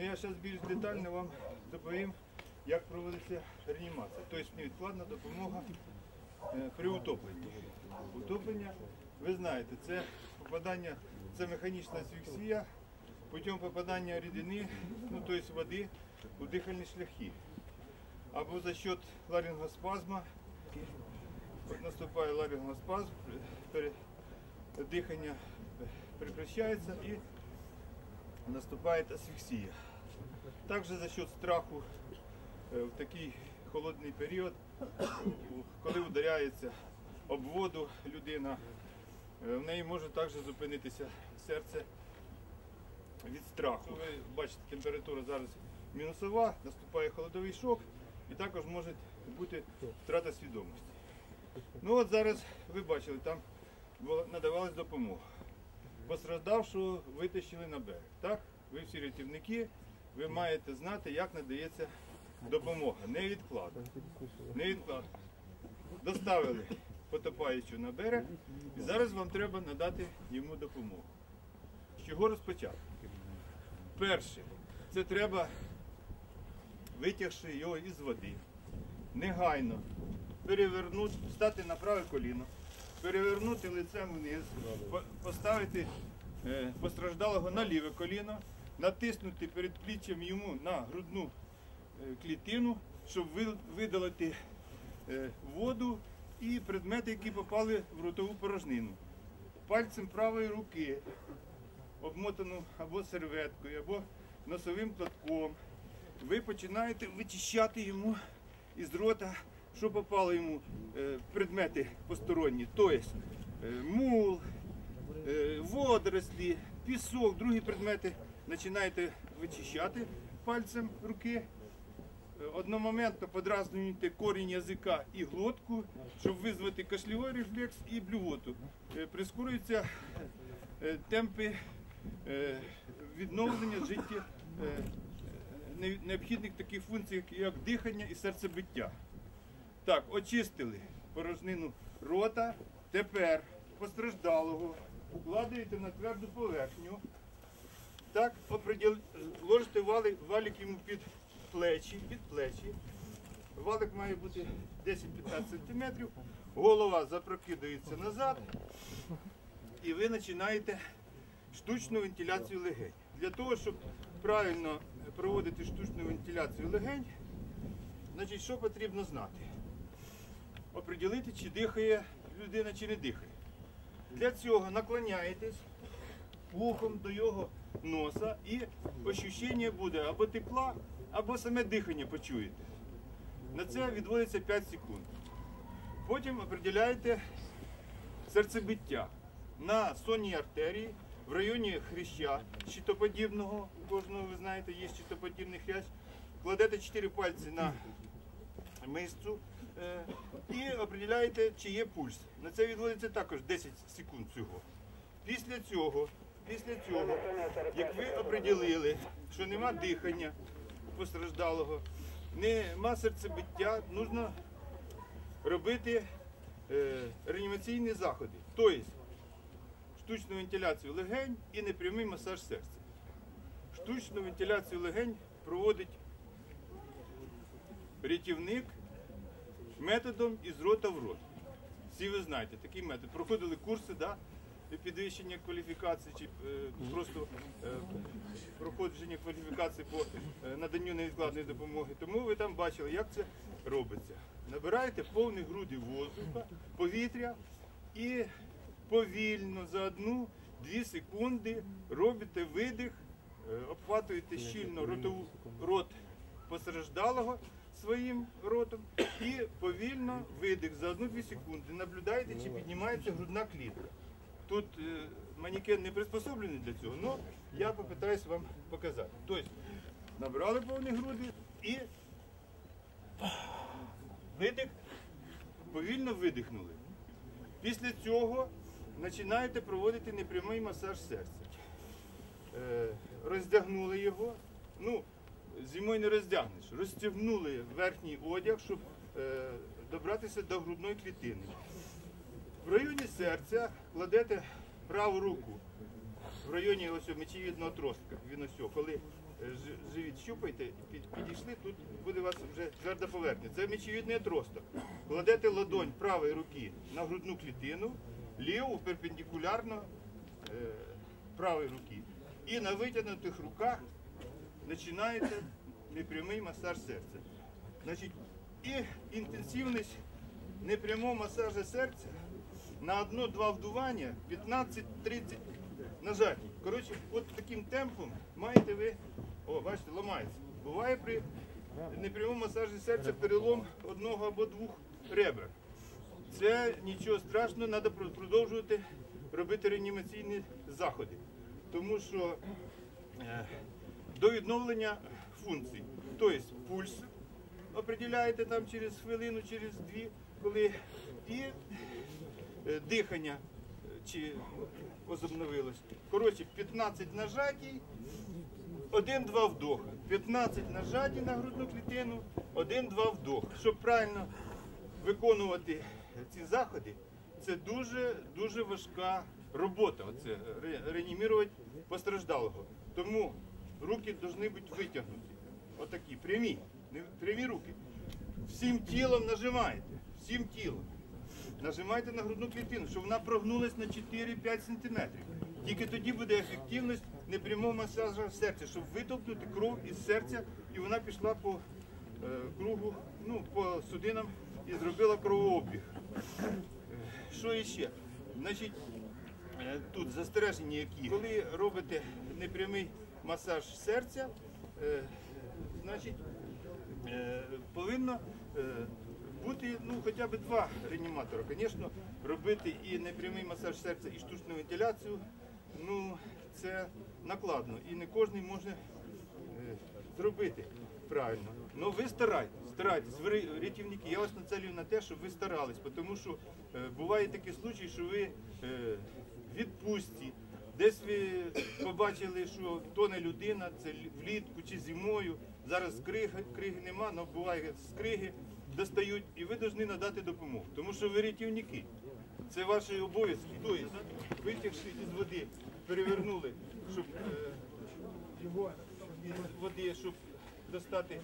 Ну я зараз більш детально вам доповім, як проводиться реанімація. Тобто невідкладна допомога е, при утопленні. Утоплення, ви знаєте, це попадання, це механічна асфіксія путем попадання рідини, ну тобто води у дихальні шляхи. Або за счет ларингоспазма, наступає ларингоспазм, дихання прекращається і наступає асфіксія. Також за счет страху е, в такий холодний період, коли ударяється об воду людина, е, в неї може також зупинитися серце від страху. Ви бачите, температура зараз мінусова, наступає холодовий шок і також може бути втрата свідомості. Ну от зараз ви бачили, там надавалась допомога. Постраждавшого витащили на берег. Так? Ви всі рятівники, ви маєте знати, як надається допомога. Невідкладно. Невідкладно. Доставили потопаючого на берег, і зараз вам треба надати йому допомогу. З чого розпочати? Перше, це треба, витягши його із води, негайно перевернути, стати на праве коліно, перевернути лицем вниз, поставити е, постраждалого на ліве коліно, натиснути перед пліччям йому на грудну е, клітину, щоб видалити е, воду і предмети, які попали в ротову порожнину. Пальцем правої руки обмотану або серветкою, або носовим платком. Ви починаєте вичищати йому із рота, що попало йому е, предмети посторонні, тобто мул, водорослі, пісок, другі предмети починаєте вичищати пальцем руки. Е, Одномоментно подразнюєте корінь язика і глотку, щоб визвати кашльовий рефлекс і блювоту. Е, Прискорюються е, темпи відновлення життя необхідних таких функцій, як дихання і серцебиття. Так, очистили порожнину рота. Тепер постраждалого укладаєте на тверду поверхню. Так, оприділ... ложите валик, валик йому під плечі, під плечі. Валик має бути 10-15 см, голова запрокидується назад, і ви починаєте штучну вентиляцію легень. Для того, щоб правильно проводити штучну вентиляцію легень, значить, що потрібно знати? Оприділити, чи дихає людина, чи не дихає. Для цього наклоняєтесь вухом до його носа і ощущення буде або тепла, або саме дихання почуєте. На це відводиться 5 секунд. Потім определяєте серцебиття на сонній артерії в районі хряща щитоподібного. У кожного, ви знаєте, є щитоподібний хрящ. Кладете 4 пальці на мишцю е, і определяєте, чи є пульс. На це відводиться також 10 секунд всього. Після цього, після цього, як ви определили, що нема дихання постраждалого, нема серцебиття, потрібно робити е, реанімаційні заходи. Тобто штучну вентиляцію легень і непрямий масаж серця. Штучну вентиляцію легень проводить рятівник методом із рота в рот. Всі ви знаєте, такий метод. Проходили курси, да? Підвищення кваліфікації чи е, просто е, проходження кваліфікації по е, наданню невідкладної допомоги. Тому ви там бачили, як це робиться. Набираєте повні груди воздуха, повітря і повільно за одну-дві секунди робите видих, е, обхватуєте щільно ротову, рот постраждалого своїм ротом і повільно видих за 1-2 секунди. Наблюдаєте, чи піднімається грудна клітка. Тут е, манікен не приспособлений для цього, але я попитаюсь вам показати. Тобто набрали повні груди і видих, повільно видихнули. Після цього починаєте проводити непрямий масаж серця. Е, роздягнули його. Ну, зимою не роздягнеш. Розтягнули верхній одяг, щоб е, добратися до грудної клітини. В районі серця кладете праву руку в районі ось мечевідного отростка. Він ось, коли е, живіт щупаєте, підійшли, тут буде у вас вже тверда поверхня. Це мечовідний отросток. Кладете ладонь правої руки на грудну клітину, ліву перпендикулярно е, правої руки. І на витягнутих руках починаєте непрямий масаж серця. Значить, і інтенсивність непрямого масажу серця на одно-два вдування 15-30 нажатій. Коротше, от таким темпом маєте ви, о, бачите, ламається. Буває при непрямому масажі серця перелом одного або двох ребер. Це нічого страшного, треба продовжувати робити реанімаційні заходи. Тому що е, до відновлення функцій, тобто пульс определяєте там через хвилину, через дві, коли і дихання е, чи возобновилось. Коротше, 15 нажатій, один-два вдоха. 15 нажатій на грудну клітину, один-два вдох. Щоб правильно виконувати ці заходи, це дуже дуже важка робота. Оце ре- реанімувати постраждалого. Тому руки повинні бути витягнуті. Отакі, прямі, прямі руки. Всім тілом нажимаєте, всім тілом. Нажимайте на грудну клітину, щоб вона прогнулась на 4-5 см. Тільки тоді буде ефективність непрямого масажу серця, щоб витолкнути кров із серця і вона пішла по е, кругу, ну, по судинам і зробила кровообіг. Що іще? Значить, е, тут застереження які. Коли робите непрямий масаж серця, е, значить, Е, повинно е, бути ну, хоча б два реаніматора. Звісно, робити і непрямий масаж серця, і штучну вентиляцію, ну, це накладно. І не кожен може е, зробити правильно. Ну ви старайтесь, старайтесь, ви рятівники, я вас нацелюю на те, щоб ви старались, тому що е, буває такий случай, що ви е, відпустці, Десь ви побачили, що тоне людина, це лі- влітку чи зимою. Зараз криги, криги нема, але буває з криги достають, і ви повинні надати допомогу. Тому що ви рятівники. Це ваші обов'язки. Тобто, витягши із води, перевернули, щоб е, його води, щоб достати, е,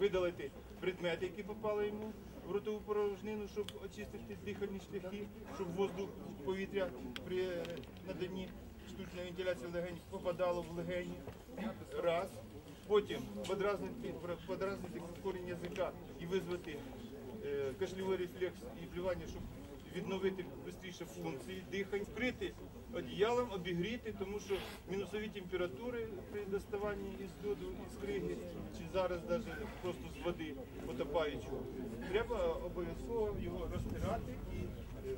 видалити предмети, які попали йому в ротову порожнину, щоб очистити дихальні шляхи, щоб воздух, повітря при е, наданні штучної вентиляції легень попадало в легені. Раз. Потім подразнити, подразнити корінь язика і визвати е, кашльовий рефлекс і плювання, щоб відновити швидше функції дихання, вкрити одіялом, обігріти, тому що мінусові температури при доставанні із льоду, із криги, чи зараз навіть просто з води потопаючого, треба обов'язково його розтирати і е,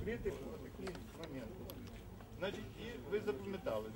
вкрити такі моменти. Значить, і ви запам'ятали.